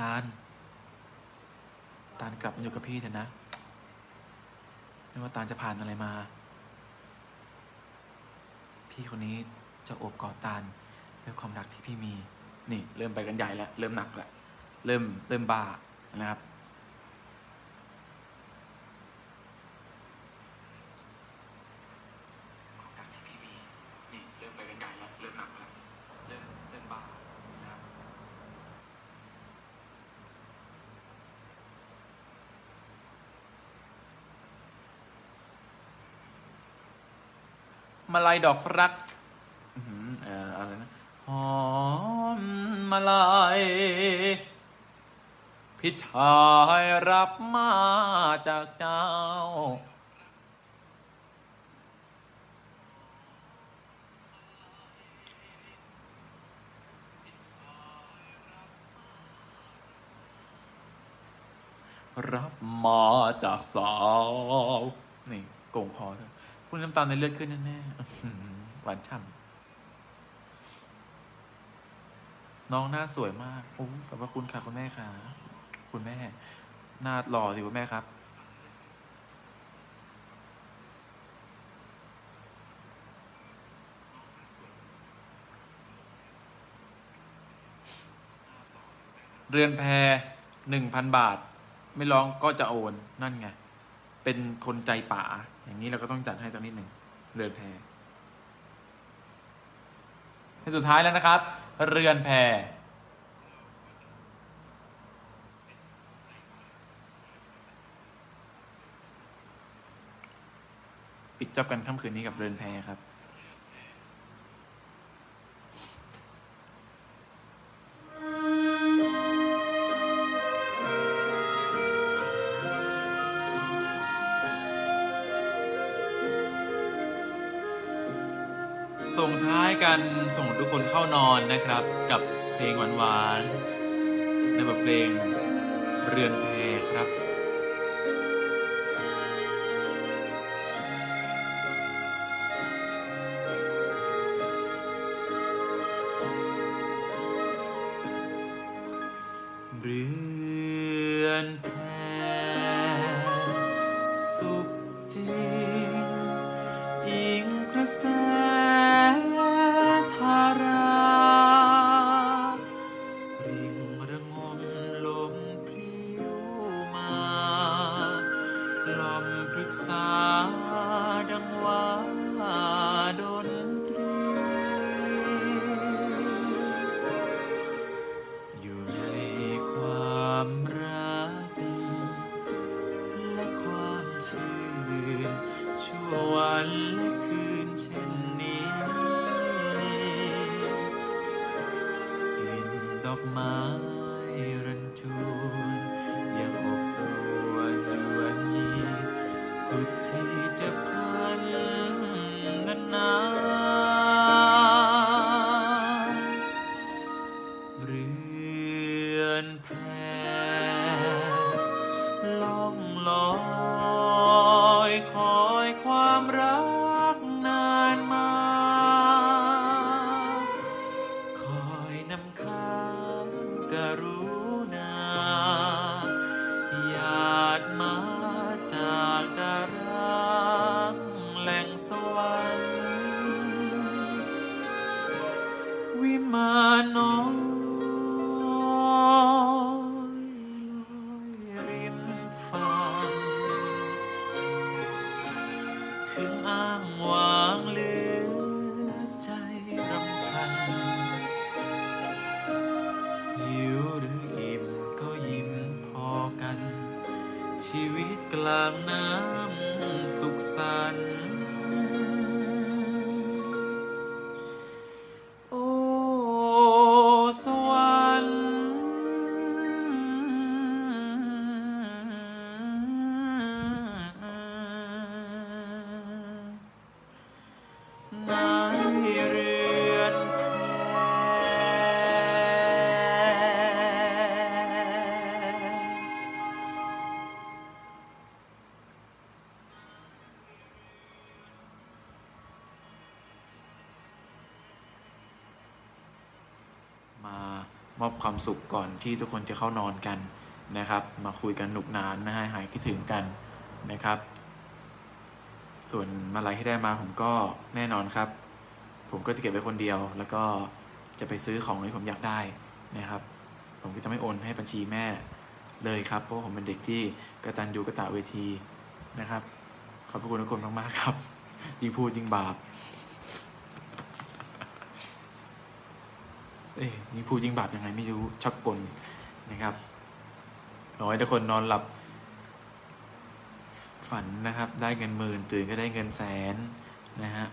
ตาล ตาลกลับมาอยู่กับพี่เถอะนะไม่ว่าตาลจะผ่านอะไรมา พี่คนนี้จะโอบกอดตาลด้วยความรักที่พี่มี นี่ เริ่มไปกันใหญ่แล้ว เริ่มหนักแล้ว เริ่มเริ่มบ้านะครับ ความรักที่พี่มี นี่ เริ่มไปกันใหญ่แล้ว เริ่มหนักแล้ว เริ่มเริ่มบ้านะครับ มาลายดอกรักอื้อหือเอ่ออะไรนะหอมมาลายพิชายรับมาจากเจ้า รับมาจากสาว นี่โก่งคอเถอะพูดน้ำตาลในเลือดขึ้นแน่ๆอื้อหือหวานฉ่ำน้องหน้าสวยมากโอ้ขอบพระคุณค่ะคุณแม่ค่ะ คุณแม่ หน้าหล่อสิคุณแม่ครับเรือนแพหนึ่งพันบาท ไม่ร้องก็จะโอน นั่นไง เป็นคนใจป่า อย่างนี้เราก็ต้องจัดให้สักนิดหนึ่งเรือนแพให้สุดท้ายแล้วนะครับ เรือนแพปิดจอบกันค่ำคืนนี้กับเรือนแพครับ ส่งท้ายกันส่งทุกคนเข้านอนนะครับ กับเพลงหวานๆในบทเพลงเรือนแพครับเรือนแพ ริ ជាភ័ណ្ឌណា ชีวิตกลางน้ำสุขสันต์ มอบความสุขก่อนที่ทุกคนจะเข้านอนกันนะครับ มาคุยกันหนุกนานนะฮะหายคิดถึงกันนะครับ ส่วนมาลัยที่ได้มาผมก็แน่นอนครับ ผมก็จะเก็บไว้คนเดียว แล้วก็จะไปซื้อของที่ผมอยากได้นะครับ ผมก็จะไม่โอนให้บัญชีแม่เลยครับ เพราะผมเป็นเด็กที่กระตันยูกระตะเวทีนะครับ ขอบพระคุณทุกคนมากๆครับ ยิ่งพูดยิ่งบาป เอ้ยพูดยิงบาปยังไงไม่รู้ชักกลนะครับขอให้ทุกคนนอนหลับ ฝันนะครับ ได้เงินหมื่นตื่นก็ได้เงินแสนนะฮะ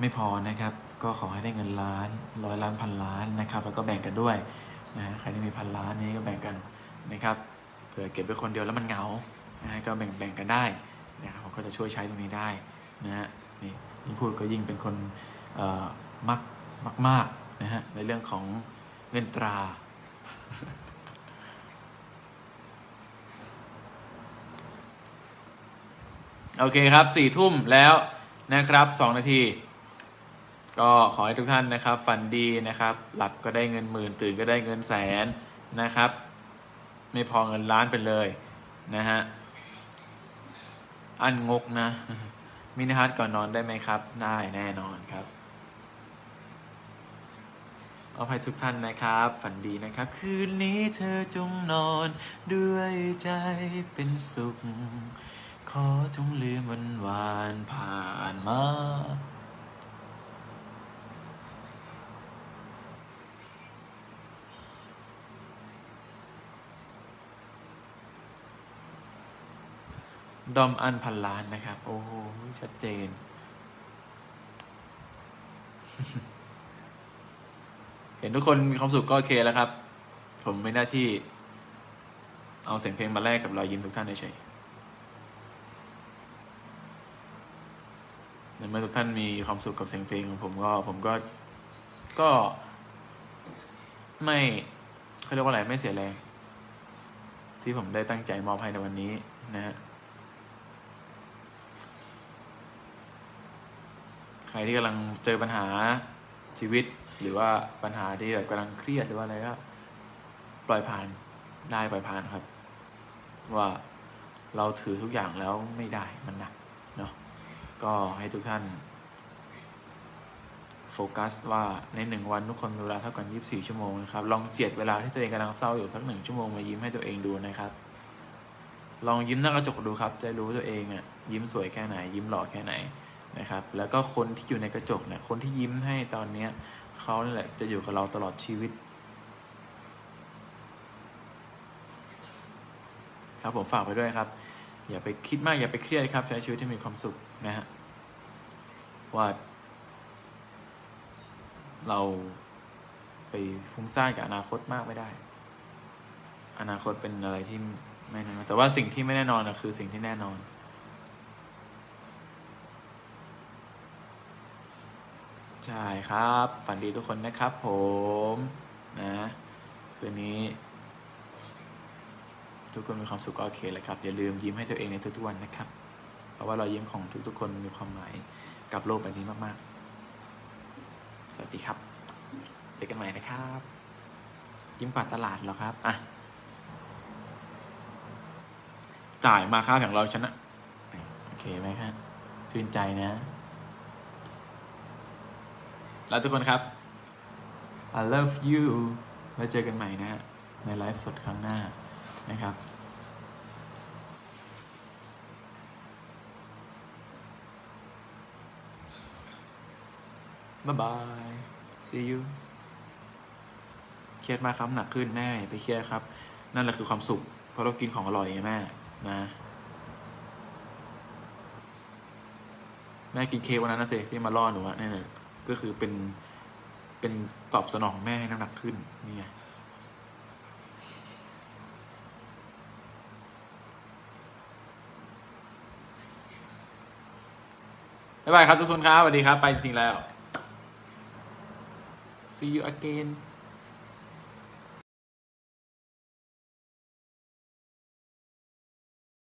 ไม่พอนะครับ ก็ขอให้ได้เงินล้านร้อยล้านพันล้านนะครับ แล้วก็แบ่งกันด้วยนะฮะใครที่มีพันล้านนี้ก็แบ่งกันนะครับเผื่อเก็บไว้คนเดียวแล้วมันเหงานะฮะก็แบ่งแบ่งกันได้นะครับผมก็จะช่วยใช้ตรงนี้ได้นะฮะนี่พูดก็ยิ่งเป็นคนเอ่อมักมากมากๆ นะฮะในเรื่องของเงินตรา โอเคครับสี่ทุ่มแล้วนะครับสองนาที ก็ขอให้ทุกท่านนะครับ ฝันดีนะครับ หลับก็ได้เงินหมื่น ตื่นก็ได้เงินแสนนะครับ ไม่พอเงินล้านไปเลยนะฮะอันงกนะ มินิฮัทก่อนนอนได้ไหมครับ ได้แน่นอนครับ อาให้ทุกท่านนะครับ ฝันดีนะครับ คืนนี้เธอจงนอนด้วยใจเป็นสุข ขอจงลืมวันวานผ่านมาดอมอันพันล้านนะครับ โอ้โห ชัดเจน ห็นทุกคนมีความสุขก็โอเคแล้วครับ ผมไม่หน้าที่ เอาเสียงเพลงมาแลกกับรอยยิ้มทุกท่านเฉยๆในเมื่อทุกท่านมีความสุขกับเสียงเพลงของผมก็ ผมก็ก็ ไม่เขาเรียกว่าอะไรไม่เสียแรงที่ผมได้ตั้งใจมอบให้ในวันนี้นะฮะใครที่กำลังเจอปัญหาชีวิต หรือว่าปัญหาที่แบบกำลังเครียดหรือว่าอะไรก็ปล่อยผ่านได้ปล่อยผ่านครับ ว่าเราถือทุกอย่างแล้วไม่ได้มันหนักเนาะก็ให้ทุกท่าน โฟกัสว่าในหนึ่งวันทุกคนมีเวลาเท่ากัน 24 ชั่วโมงนะครับ ลองเจียดเวลาที่ตัวเองกำลังเศร้าอยู่สักหนึ่งชั่วโมงมายิ้มให้ตัวเองดูนะครับ ลองยิ้มหน้ากระจกดูครับ จะรู้ตัวเองอะยิ้มสวยแค่ไหน ยิ้มหล่อแค่ไหนนะครับ แล้วก็คนที่อยู่ในกระจกเนี่ยคนที่ยิ้มให้ตอนเนี้ย เขานี่แหละจะอยู่กับเราตลอดชีวิต ครับผมฝากไปด้วยครับ อย่าไปคิดมากอย่าไปเครียดครับ ใช้ชีวิตที่มีความสุขนะฮะว่าเราไปฟุ้งซ่านกับอนาคตมากไม่ได้ อนาคตเป็นอะไรที่ไม่แน่นอนแต่ว่าสิ่งที่ไม่แน่นอนนะคือสิ่งที่แน่นอน ใช่ครับ ฝันดีทุกคนนะครับผมนะคืนนี้ ทุกคนมีความสุขก็โอเคเลยครับ อย่าลืมยิ้มให้ตัวเองในทุกๆวันนะครับ เพราะว่ารอยยิ้มของทุกๆ คนมีความหมายกับโลกใบนี้มากๆ สวัสดีครับเจอกันใหม่นะครับ ยิ้มกวาดตลาดเหรอครับอะจ่ายมาค่าข่งเราชนะ โอเคไหมครับชื่นใจนะ แล้วทุกคนครับ I love you ไว้เจอกันใหม่นะฮะ ในไลฟ์สดครั้งหน้านะครับบ๊ายบาย see you เครียดมากครับหนักขึ้นแม่อย่าไปเครียดครับ นั่นแหละคือความสุข เพราะเรากินของอร่อยไงแม่นะ แม่กินเค้กวันนั้นนะเซที่มาล่อหนูอะนี่นน่ะ ก็คือเป็นเป็นตอบสนองแม่ให้น้ำหนักขึ้นนี่ไงบ๊ายบายครับทุกคนครับสวัสดีครับ ไปจริงๆแล้ว see you again